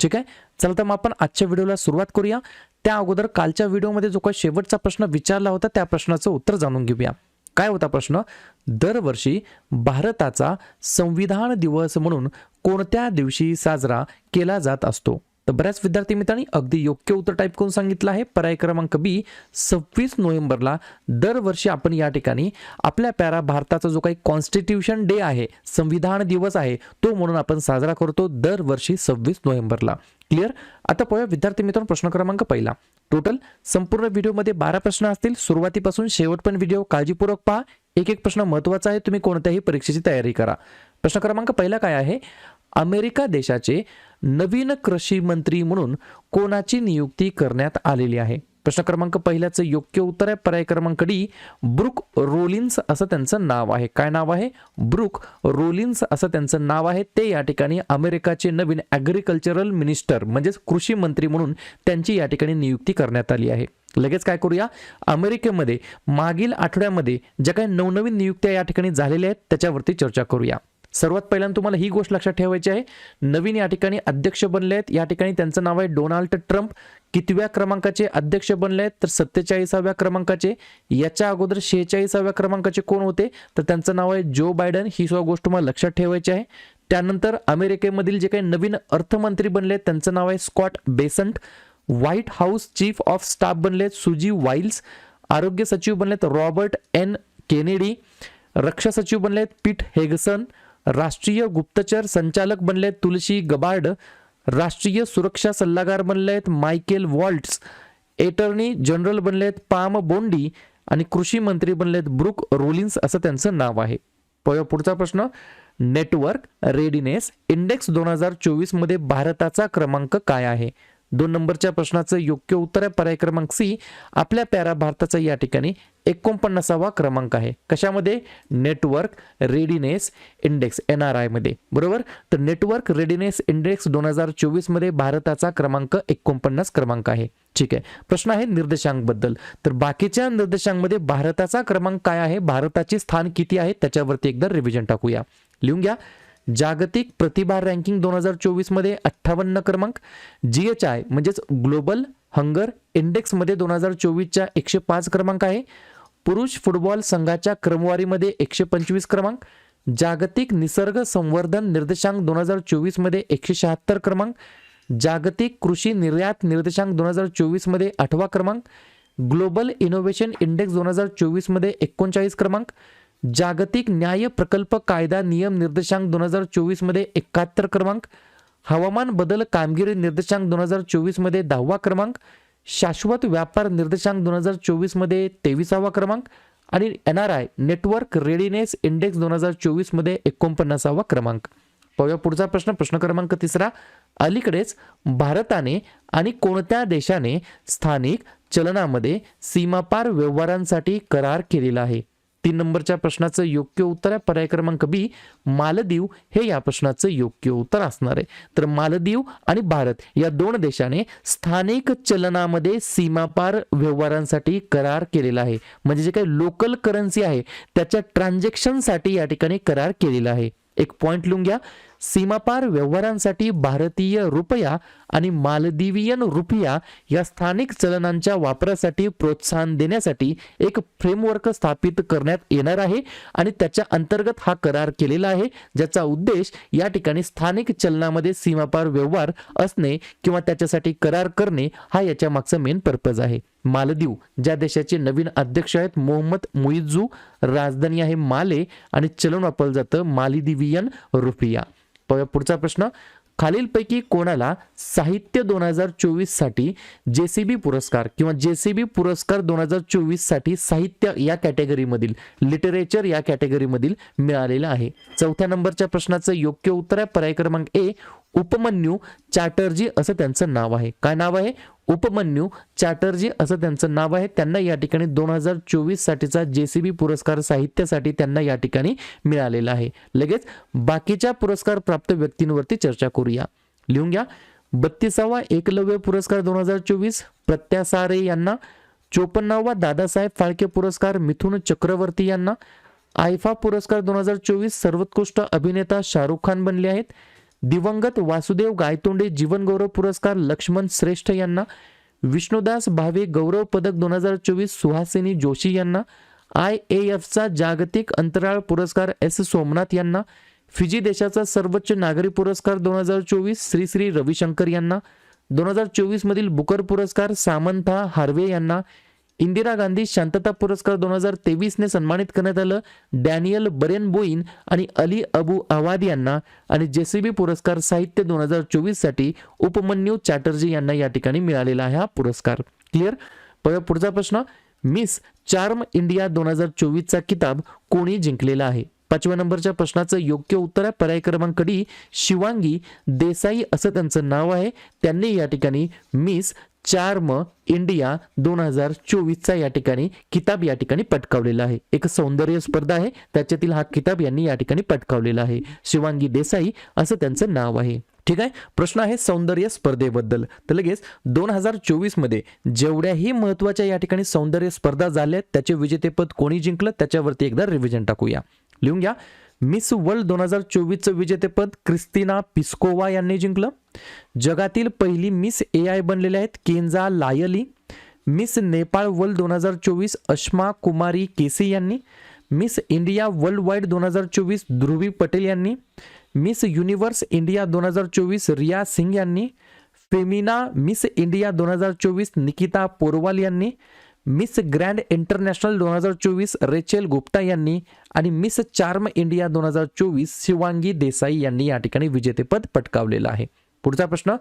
ठीक आहे? चला तर मग आपण आजच्या व्हिडिओला सुरुवात करूया. त्या अगोदर कालच्या व्हिडिओमध्ये जो काही शेवटचा प्रश्न विचारला होता त्या प्रश्नाचं उत्तर जाणून घेऊया. काय होता प्रश्न? दरवर्षी भारताचा संविधान दिवस म्हणून कोणत्या दिवशी साजरा केला जात असतो? तर बऱ्याच विद्यार्थी मित्रांनी अगदी योग्य उत्तर टाईप करून सांगितलं आहे. पर्याय क्रमांक बी सव्वीस नोव्हेंबरला दरवर्षी आपण या ठिकाणी आपल्या पॅरा भारताचा जो काही कॉन्स्टिट्यूशन डे आहे संविधान दिवस आहे तो म्हणून आपण साजरा करतो दरवर्षी सव्वीस नोव्हेंबरला. क्लिअर आता पाहूया विद्यार्थी मित्रांनो प्रश्न क्रमांक पहिला. टोटल संपूर्ण व्हिडिओमध्ये बारा प्रश्न असतील. सुरुवातीपासून शेवट पण व्हिडिओ काळजीपूर्वक पहा. एक एक प्रश्न महत्त्वाचा आहे. तुम्ही कोणत्याही परीक्षेची तयारी करा. प्रश्न क्रमांक पहिला काय आहे? अमेरिका देशाचे नवीन कृषी मंत्री म्हणून कोणाची नियुक्ती करण्यात आलेली आहे? प्रश्न क्रमांक पहिल्याचं योग्य उत्तर आहे. पर्याय क्रमांक डी ब्रुक रोलिन्स असं त्यांचं नाव आहे. काय नाव आहे? ब्रुक रोलिन्स असं त्यांचं नाव आहे. ते या ठिकाणी अमेरिकाचे नवीन ॲग्रिकल्चरल मिनिस्टर म्हणजेच कृषी मंत्री म्हणून त्यांची या ठिकाणी नियुक्ती करण्यात आली आहे. लगेच काय करूया? अमेरिकेमध्ये मागील आठवड्यामध्ये ज्या काही नवनवीन नियुक्त्या या ठिकाणी झालेल्या आहेत त्याच्यावरती चर्चा करूया. सर्वात पहिल्यांदा तुम्हाला ही गोष्ट लक्षात ठेवायची आहे. नवीन या ठिकाणी अध्यक्ष बनले आहेत. या ठिकाणी त्यांचं नाव आहे डोनाल्ड ट्रम्प. कितव्या क्रमांकाचे अध्यक्ष बनले आहेत? तर सत्तेचाळीसाव्या क्रमांकाचे. याच्या अगोदर शेहेचाळीसाव्या क्रमांकाचे कोण होते? तर त्यांचं नाव आहे जो बायडन. ही सुद्धा गोष्ट तुम्हाला लक्षात ठेवायची आहे. त्यानंतर अमेरिकेमधील जे काही नवीन अर्थमंत्री बनले आहेत त्यांचं नाव आहे Scott Bessent. White House chief of staff बनलेत सुजी वाईल्स. आरोग्य सचिव बनलेत रॉबर्ट एन केनेडी. रक्षा सचिव बनलेत पीट हेगसन. राष्ट्रीय गुप्तचर संचालक बनलेत तुलसी गबार्ड राष्ट्रीय सुरक्षा सल्लागार बनले आहेत मायकेल वॉल्ट्स एटर्नी जनरल बनलेत पाम बोंडी आणि कृषी मंत्री बनलेत ब्रुक रोलिन्स असं त्यांचं नाव आहे. पुढचा प्रश्न नेटवर्क रेडीनेस इंडेक्स दोन हजार चोवीसमध्ये भारताचा क्रमांक काय आहे? दोन नंबरच्या प्रश्नाचं योग्य उत्तर आहे. पर्याय क्रमांक सी आपल्या प्यारा भारताचा या ठिकाणी एकोणपन्नासावा क्रमांक आहे. कशामध्ये? Network readiness index N R आयमध्ये बरोबर? तर नेटवर्क रेडीनेस इंडेक्स दोन हजार चोवीसमध्ये भारताचा क्रमांक एकोणपन्नास क्रमांक आहे. ठीक आहे. प्रश्न आहे निर्देशांकबद्दल तर बाकीच्या निर्देशांकमध्ये भारताचा क्रमांक काय आहे? भारताचे स्थान किती आहे? त्याच्यावरती एकदा रिव्हिजन टाकूया. लिहून घ्या. जागतिक प्रतिभा रँकिंग दोन हजार चोवीसमध्ये अठ्ठावन्न क्रमांक. जी एच आय म्हणजेच ग्लोबल हंगर इंडेक्समध्ये दोन हजार चोवीसच्या एकशे पाच क्रमांक आहे. पुरुष फुटबॉल संघाच्या क्रमवारीमध्ये एकशे पंचवीस क्रमांक जागतिक निसर्ग संवर्धन निर्देशांक दोन हजार चोवीसमध्ये एकशे शहात्तर क्रमांक जागतिक कृषी निर्यात निर्देशांक दोन हजार चोवीसमध्ये आठवा क्रमांक ग्लोबल इनोव्हेशन इंडेक्स दोन हजार चोवीसमध्ये एकोणचाळीस क्रमांक जागतिक न्याय प्रकल्प कायदा नियम निर्देशांक दोन हजार चोवीसमध्ये एकाहत्तर क्रमांक हवामान बदल कामगिरी निर्देशांक दोन हजार चोवीसमध्ये दहावा क्रमांक शाश्वत व्यापार निर्देशांक दोन हजार चोवीसमध्ये तेविसावा क्रमांक आणि N R I network readiness index दोन हजार चोवीसमध्ये एकोणपन्नासावा क्रमांक. पाहूया पुढचा प्रश्न. प्रश्न क्रमांक तिसरा. अलीकडेच भारताने आणि कोणत्या देशाने स्थानिक चलनामध्ये सीमापार व्यवहारांसाठी करार केलेला आहे? तीन नंबरच्या प्रश्नाचं योग्य उत्तर आहे. पर्याय क्रमांक बी मालदीव हे या प्रश्नाचं योग्य उत्तर असणार आहे. तर मालदीव आणि भारत या दोन देशाने स्थानिक चलनामध्ये सीमापार व्यवहारांसाठी करार केलेला आहे. म्हणजे जे काही लोकल करन्सी आहे त्याच्या ट्रान्झॅक्शनसाठी या ठिकाणी करार केलेला आहे. एक पॉइंट लिहून घ्या. सीमापार व्यवहारांसाठी भारतीय रुपया आणि मालदिवियन रुपया या स्थानिक चलनांच्या वापरासाठी प्रोत्साहन देण्यासाठी एक फ्रेमवर्क स्थापित करण्यात येणार आहे आणि त्याच्या अंतर्गत हा करार केलेला आहे ज्याचा उद्देश या ठिकाणी स्थानिक चलनामध्ये सीमापार व्यवहार असणे किंवा त्याच्यासाठी करार करणे हा याच्या मागचा मेन पर्पज आहे. मालदीव ज्या देशाचे नवीन अध्यक्ष आहेत मोहम्मद मुईजू राजधानी आहे माले आणि चलन वापरलं जातं मालिदिवियन रुपिया. पुढचा प्रश्न. खालीलपैकी कोणाला साहित्य दोन हजार चोवीससाठी जेसीबी पुरस्कार किंवा जेसीबी पुरस्कार दोन हजार चोवीससाठी साहित्य या कॅटेगरीमधील लिटरेचर या कॅटेगरीमधील मिळालेला आहे? चौथ्या नंबरच्या प्रश्नाचं योग्य उत्तर आहे. पर्याय क्रमांक ए उपमन्यू चॅटर्जी असं त्यांचं नाव आहे. काय नाव आहे? उपमन्यू चॅटर्जी असं त्यांचं नाव आहे. त्यांना या ठिकाणी दोन हजार चोवीस साठीचा बी पुरस्कार साहित्यासाठी त्यांना या ठिकाणी मिळालेला आहे. लगेच बाकीच्या पुरस्कार प्राप्त व्यक्तींवरती चर्चा करूया. लिहून घ्या. बत्तीसावा एकलव्य पुरस्कार दोन हजार चोवीस प्रत्यासारे यांना चोपन्नावा दादासाहेब फाळके पुरस्कार मिथुन चक्रवर्ती यांना आयफा पुरस्कार दोन हजार चोवीस सर्वोत्कृष्ट अभिनेता शाहरुख खान बनले आहेत. दिवंगत वासुदेव गायतोंडे जीवनगौरव पुरस्कार लक्ष्मण श्रेष्ठ यांना विष्णुदास भावे गौरव पदक दोन हजार चोवीस सुहासिनी जोशी यांना आय ए एफचा जागतिक अंतराळ पुरस्कार एस सोमनाथ यांना फिजी देशाचा सर्वोच्च नागरी पुरस्कार दोन हजार चोवीस श्री श्री रविशंकर यांना दोन हजार चोवीसमधील बुकर पुरस्कार सामंथा हार्वे यांना इंदिरा गांधी शांतता पुरस्कार दोन हजार तेवीसने सन्मानित करण्यात आलं. डॅनियल बरेन बोईन आणि अली अबू आवाद यांना आणि जेसीबी पुरस्कार साहित्य दोन हजार चोवीससाठी उपमन्यू चॅटर्जी यांना या ठिकाणी मिळालेला आहे हा पुरस्कार. क्लिअर? पुढचा प्रश्न. मिस चार्म इंडिया दोन हजार चोवीसचा किताब कोणी जिंकलेला आहे? पाचव्या नंबरच्या प्रश्नाचं योग्य उत्तर आहे. पर्याय क्रमांक डी शिवांगी देसाई असं त्यांचं नाव आहे. त्यांनी या ठिकाणी मिस चार्म इंडिया दोन हजार चोवीसचा या ठिकाणी किताब या ठिकाणी पटकावलेला आहे. एक सौंदर्य स्पर्धा आहे. त्याच्यातील हा किताब यांनी या ठिकाणी पटकावलेला आहे. शिवांगी देसाई असं त्यांचं नाव आहे. ठीक आहे? प्रश्न आहे सौंदर्य स्पर्धेबद्दल. तर लगेच दोन हजार चोवीसमध्ये जेवढ्याही महत्त्वाच्या या ठिकाणी सौंदर्य स्पर्धा झाल्या त्याचे विजेतेपद कोणी जिंकलं? त्याच्यावरती एकदा रिव्हिजन टाकूया. लिहून घ्या. मिस वर्ल्ड दोन हजार चोवीसचं विजेतेपद क्रिस्तिना पिस्कोवा यांनी जिंकलं. जगातील पहिली मिस ए आय बनलेल्या आहेत केंजा लायली. मिस नेपाळ वर्ल्ड दोन हजार चोवीस अश्मा कुमारी केसी यांनी. मिस इंडिया वर्ल्ड वाईड दोन हजार चोवीस ध्रुवी पटेल यांनी. मिस युनिव्हर्स इंडिया दोन हजार चोवीस रिया सिंग यांनी. फेमिना मिस इंडिया दोन हजार चोवीस निकिता पोरवाल यांनी. मिस ग्रँड इंटरनॅशनल दोन हजार चोवीस रेचेल गुप्ता यांनी आणि मिस चार्म इंडिया दोन हजार चोवीस शिवांगी देसाई यांनी या ठिकाणी विजेतेपद पटकावलेलं आहे. पुढचा प्रश्न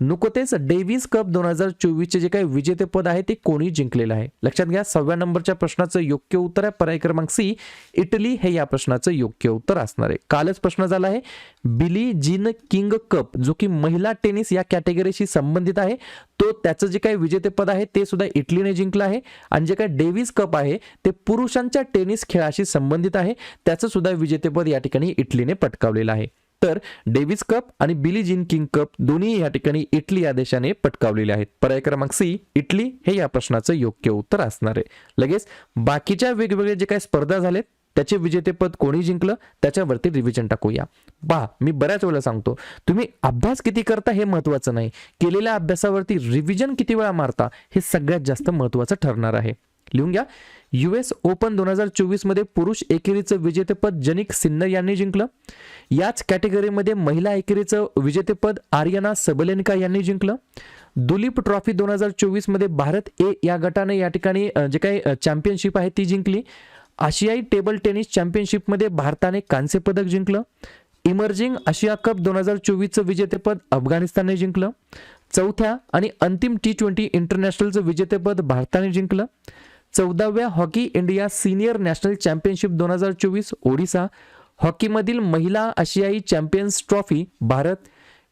नुकतेच डेव्हिस कप दोन हजार चोवीसचे जे काही विजेतेपद आहे ते कोणी जिंकलेलं आहे? लक्षात घ्या सहाव्या नंबरच्या प्रश्नाचं योग्य उत्तर आहे पर्याय क्रमांक सी इटली हे या प्रश्नाचं योग्य उत्तर असणार आहे. कालच प्रश्न झाला आहे बिली जिन किंग कप जो की महिला टेनिस या कॅटेगरीशी संबंधित आहे तो त्याचं जे काही विजेतेपद आहे ते सुद्धा इटलीने जिंकलं आहे. आणि जे काही डेव्हिस कप आहे ते पुरुषांच्या टेनिस खेळाशी संबंधित आहे त्याचं सुद्धा विजेतेपद या ठिकाणी इटलीने पटकावलेलं आहे. तर डेव्हिस कप आणि बिली जिन किंग कप दोन्ही या ठिकाणी इटली या देशाने पटकावलेले आहेत. पर्याय क्रमांक सी इटली हे या प्रश्नाचं योग्य उत्तर असणार आहे. लगेच बाकीच्या वेगवेगळे जे काही स्पर्धा झालेत त्याचे विजेतेपद कोणी जिंकलं त्याच्यावरती रिव्हिजन टाकूया. पहा मी बऱ्याच वेळेला सांगतो तुम्ही अभ्यास किती करता हे महत्वाचं नाही. केलेल्या अभ्यासावरती रिव्हिजन किती वेळा मारता हे सगळ्यात जास्त महत्वाचं ठरणार आहे. लिहून घ्या. युएस ओपन दोन हजार चोवीसमध्ये पुरुष एकेरीचं विजेतेपद जनिक सिन्नर यांनी जिंकलं. याच कॅटेगरीमध्ये महिला एकेरीचं विजेतेपद आर्यना सबलेनका यांनी जिंकलं. दुलीप ट्रॉफी दोन हजार चोवीसमध्ये भारत ए या गटाने या ठिकाणी जे काही चॅम्पियनशिप आहे ती जिंकली. आशियाई टेबल टेनिस चॅम्पियनशिपमध्ये भारताने कांस्य पदक जिंकलं. इमर्जिंग आशिया कप दोन हजार चोवीसचं विजेतेपद अफगाणिस्तानने जिंकलं. चौथ्या आणि अंतिम टी ट्वेंटी इंटरनॅशनलचं विजेतेपद भारताने जिंकलं. चौदाव्या hockey India senior national championship दोन हजार चोवीस ओडिसा हॉकीमधील महिला आशियाई champions trophy Bharat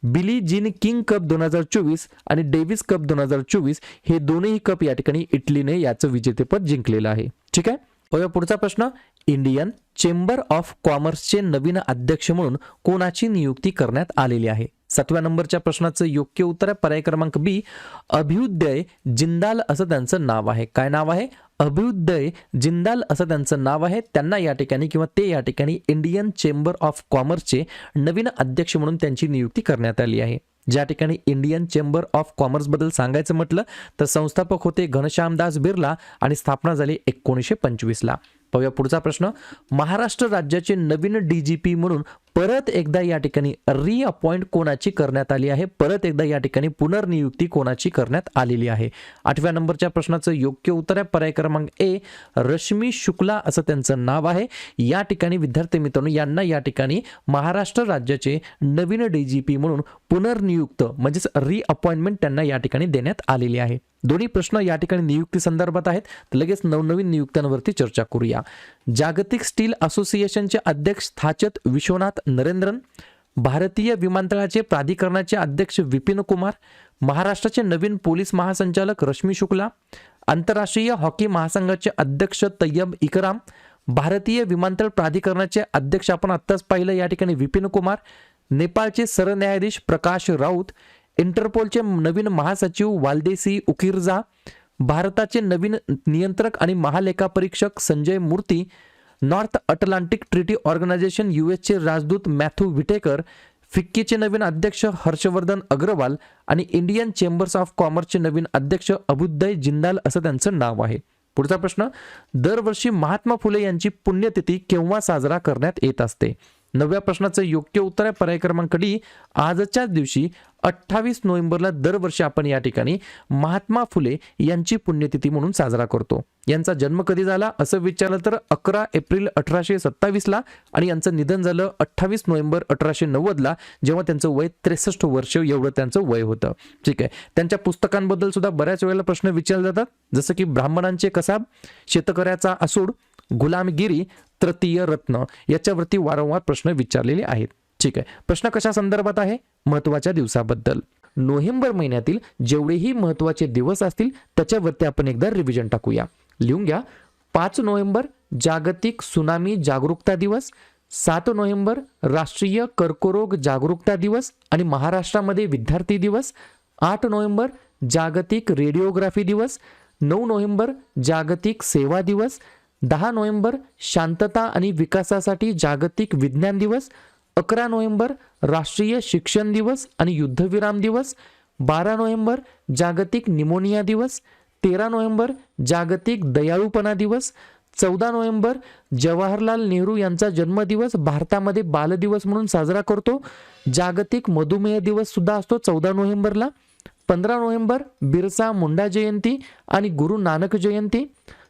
Billie Jean King cup दोन हजार चोवीस आणि डेव्हिस कप दोन हजार चोवीस हे दोन्ही कप या ठिकाणी इटलीने याचं विजेतेपद जिंकलेलं आहे. ठीक आहे? पुढचा प्रश्न. इंडियन चेंबर ऑफ कॉमर्सचे नवीन अध्यक्ष म्हणून कोणाची नियुक्ती करण्यात आलेली आहे? सातव्या नंबरच्या प्रश्नाचं योग्य उत्तर आहे पर्याय क्रमांक बी अभ्युदय जिंदाल असं त्यांचं नाव आहे. काय नाव आहे? अभ्युदय जिंदाल असं त्यांचं नाव आहे. त्यांना या ठिकाणी किंवा ते या ठिकाणी इंडियन चेंबर ऑफ कॉमर्सचे नवीन अध्यक्ष म्हणून त्यांची नियुक्ती करण्यात आली आहे. ज्या ठिकाणी इंडियन चेंबर ऑफ कॉमर्सबद्दल सांगायचं म्हटलं तर संस्थापक होते घनश्यामदास बिर्ला आणि स्थापना झाली एकोणीसशे पंचवीसला. पाहूया पुढचा प्रश्न. महाराष्ट्र राज्याचे नवीन डीजीपी म्हणून परत एकदा या ठिकाणी रिअपॉइंट कोणाची करण्यात आली आहे? परत एकदा या ठिकाणी पुनर्नियुक्ती कोणाची करण्यात आलेली आहे? आठव्या नंबरच्या प्रश्नाचं योग्य उत्तर आहे. पर्याय क्रमांक ए रश्मी शुक्ला असं त्यांचं नाव आहे. या ठिकाणी विद्यार्थी मित्रांनो यांना या ठिकाणी महाराष्ट्र राज्याचे नवीन डीजीपी म्हणून पुनर्नियुक्त म्हणजेच रिअपॉइंटमेंट त्यांना या ठिकाणी देण्यात आलेली आहे. दोन्ही प्रश्न या ठिकाणी नियुक्ती संदर्भात आहेत. तर लगेच नवनवीन नियुक्त्यांवरती चर्चा करूया. जागतिक स्टील असोसिएशनचे अध्यक्ष थाचत विश्वनाथ नरेंद्रन भारतीय विमानतळाचे प्राधिकरणाचे अध्यक्ष विपिन कुमार महाराष्ट्राचे नवीन पोलीस महासंचालक रश्मी शुक्ला आंतरराष्ट्रीय हॉकी महासंघाचे अध्यक्ष तय्यब इकराम भारतीय विमानतळ प्राधिकरणाचे अध्यक्ष आपण आत्ताच पाहिलं. या ठिकाणी विपिन कुमार नेपाळचे सरन्यायाधीश प्रकाश राऊत इंटरपोलचे नवीन महासचिव वालदेसी उकिरजा भारताचे नवीन नियंत्रक आणि महालेखापरीक्षक Sanjay Murthy North Atlantic Treaty organisation चे राजदूत मॅथ्यू विटेकर फिक्कीचे नवीन अध्यक्ष हर्षवर्धन अग्रवाल आणि इंडियन चेंबर्स ऑफ कॉमर्सचे नवीन अध्यक्ष अबुद्दय जिंदाल असं त्यांचं नाव आहे. पुढचा प्रश्न दरवर्षी महात्मा फुले यांची पुण्यतिथी केव्हा साजरा करण्यात येत असते? नवव्या प्रश्नाचं योग्य उत्तर आहे. पर्याय क्रमांक डी आजच्याच दिवशी अठ्ठावीस नोव्हेंबरला दरवर्षी आपण या ठिकाणी महात्मा फुले यांची पुण्यतिथी म्हणून साजरा करतो. यांचा जन्म कधी झाला असं विचारलं तर अकरा एप्रिल अठराशे सत्तावीसला आणि यांचं निधन झालं अठ्ठावीस नोव्हेंबर अठराशे नव्वदला जेव्हा त्यांचं वय त्रेसष्ट वर्ष एवढं त्यांचं वय होतं. ठीक आहे. त्यांच्या पुस्तकांबद्दल सुद्धा बऱ्याच वेळेला प्रश्न विचारले जातात. जसं की ब्राह्मणांचे कसाब शेतकऱ्याचा असूड गुलामगिरी तृतीय रत्न याच्यावरती वारंवार प्रश्न विचारलेले आहेत. ठीक आहे. प्रश्न कशा संदर्भात आहे? महत्त्वाच्या दिवसाबद्दल. नोव्हेंबर महिन्यातील जेवढेही महत्त्वाचे दिवस असतील त्याच्यावरती आपण एकदा रिव्हिजन टाकूया. लिहून घ्या. पाच नोव्हेंबर जागतिक सुनामी जागरूकता दिवस. सात नोव्हेंबर राष्ट्रीय कर्करोग जागरूकता दिवस आणि महाराष्ट्रामध्ये विद्यार्थी दिवस. आठ नोव्हेंबर जागतिक रेडिओग्राफी दिवस. नऊ नोव्हेंबर जागतिक सेवा दिवस. दहा नोव्हेंबर शांतता आणि विकासासाठी जागतिक विज्ञान दिवस. अकरा नोव्हेंबर राष्ट्रीय शिक्षण दिवस आणि युद्धविराम दिवस. बारा नोव्हेंबर जागतिक निमोनिया दिवस. तेरा नोव्हेंबर जागतिक दयाळूपणा दिवस. चौदा नोव्हेंबर जवाहरलाल नेहरू यांचा जन्मदिवस. भारतामध्ये बालदिवस म्हणून साजरा करतो. जागतिक मधुमेह दिवस सुद्धा असतो चौदा नोव्हेंबरला. पंधरा नोव्हेंबर बिरसा मुंडा जयंती आणि गुरु नानक जयंती.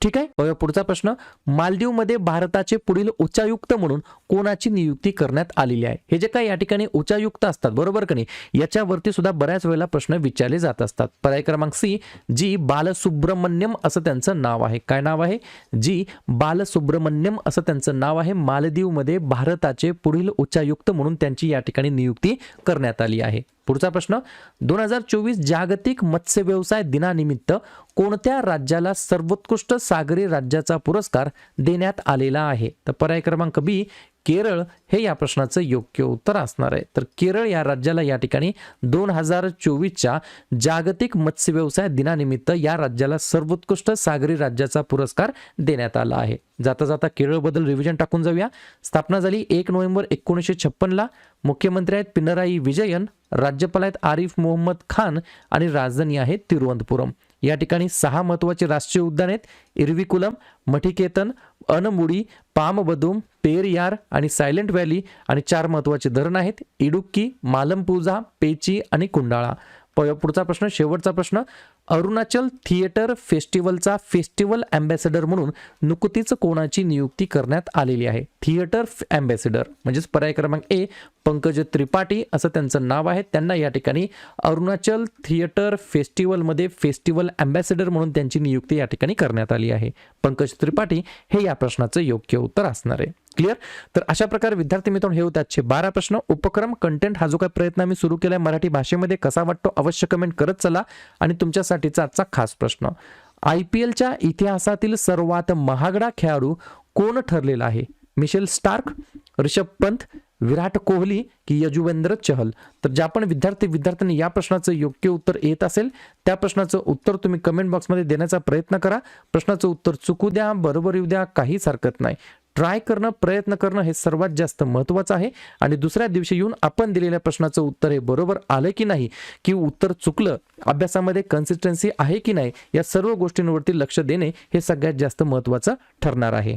ठीक आहे? बघा पुढचा प्रश्न. मालदीवमध्ये भारताचे पुढील उच्चायुक्त म्हणून कोणाची नियुक्ती करण्यात आलेली आहे? हे जे काही या ठिकाणी उच्चायुक्त असतात बरोबर का नाही? याच्यावरती सुद्धा बऱ्याच वेळेला प्रश्न विचारले जात असतात. पर्याय क्रमांक सी जी बालसुब्रमण्यम असं त्यांचं नाव आहे. काय नाव आहे? जी बालसुब्रमण्यम असं त्यांचं नाव आहे. मालदीवमध्ये भारताचे पुढील उच्चायुक्त म्हणून त्यांची या ठिकाणी नियुक्ती करण्यात आली आहे. पुढचा प्रश्न दोन हजार चोवीस जागतिक मत्स्य व्यवसाय दिनानिमित्त कोणत्या राज्याला सर्वोत्कृष्ट सागरी राज्याचा पुरस्कार देण्यात आलेला आहे? तर पर्याय क्रमांक बी केरळ हे या प्रश्नाचं योग्य उत्तर असणार आहे. तर केरळ या राज्याला या ठिकाणी दोन हजार चोवीसच्या जागतिक मत्स्य व्यवसाय दिनानिमित्त या राज्याला सर्वोत्कृष्ट सागरी राज्याचा पुरस्कार देण्यात आला आहे. जाता जाता केरळबद्दल रिव्हिजन टाकून जाऊया. स्थापना झाली एक नोव्हेंबर एकोणीसशे छप्पनला. मुख्यमंत्री आहेत पिनराई विजयन राज्यपाल आहेत आरिफ मोहम्मद खान आणि राजधानी आहे तिरुवनंतपुरम. या ठिकाणी सहा महत्त्वाचे राष्ट्रीय उद्यान आहेत. इरविकुलम मठिकेतन अनमुडी पामबदुम पेरियार आणि सायलेंट व्हॅली आणि चार महत्त्वाचे धरण आहेत. इडुक्की मालमपूजा पेची आणि कुंडाळा. पुढचा प्रश्न शेवटचा प्रश्न. अरुणाचल थिएटर फेस्टिवलचा फेस्टिवल अँबॅसेडर म्हणून नुकतीच कोणाची नियुक्ती करण्यात आलेली आहे? थिएटर अँबॅसेडर म्हणजेच पर्याय क्रमांक ए पंकज त्रिपाठी असं त्यांचं नाव आहे. त्यांना या ठिकाणी अरुणाचल थिएटर फेस्टिवलमध्ये फेस्टिवल अँबॅसेडर म्हणून त्यांची नियुक्ती या ठिकाणी करण्यात आली आहे. पंकज त्रिपाठी हे या प्रश्नाचं योग्य उत्तर असणार आहे. क्लिअर तर अशा प्रकारे विद्यार्थी मित्रांनो हे होते आजचे बारा प्रश्न. उपक्रम कंटेंट हा जो काही प्रयत्न आम्ही सुरू केलाय मराठी भाषेमध्ये कसा वाटतो अवश्य कमेंट करत चला आणि तुमच्यासाठीचा आजचा खास प्रश्न. आय पी एलच्या इतिहासातील सर्वात महागडा खेळाडू कोण ठरलेला आहे? मिशेल स्टार्क ऋषभ पंत विराट कोहली की यजुवेंद्र चहल? तर ज्या पण विद्यार्थी विद्यार्थ्यांनी या प्रश्नाचं योग्य उत्तर येत असेल त्या प्रश्नाचं उत्तर तुम्ही कमेंट बॉक्समध्ये देण्याचा प्रयत्न करा. प्रश्नाचं उत्तर चुकू द्या बरोबर येऊ द्या काहीच हरकत नाही. ट्राय करणं प्रयत्न करणं हे सर्वात जास्त महत्त्वाचं आहे. आणि दुसऱ्या दिवशी येऊन आपण दिलेल्या प्रश्नाचं उत्तर हे बरोबर आलं की नाही की उत्तर चुकलं अभ्यासामध्ये कन्सिस्टन्सी आहे की नाही या सर्व गोष्टींवरती लक्ष देणे हे सगळ्यात जास्त महत्त्वाचं ठरणार आहे.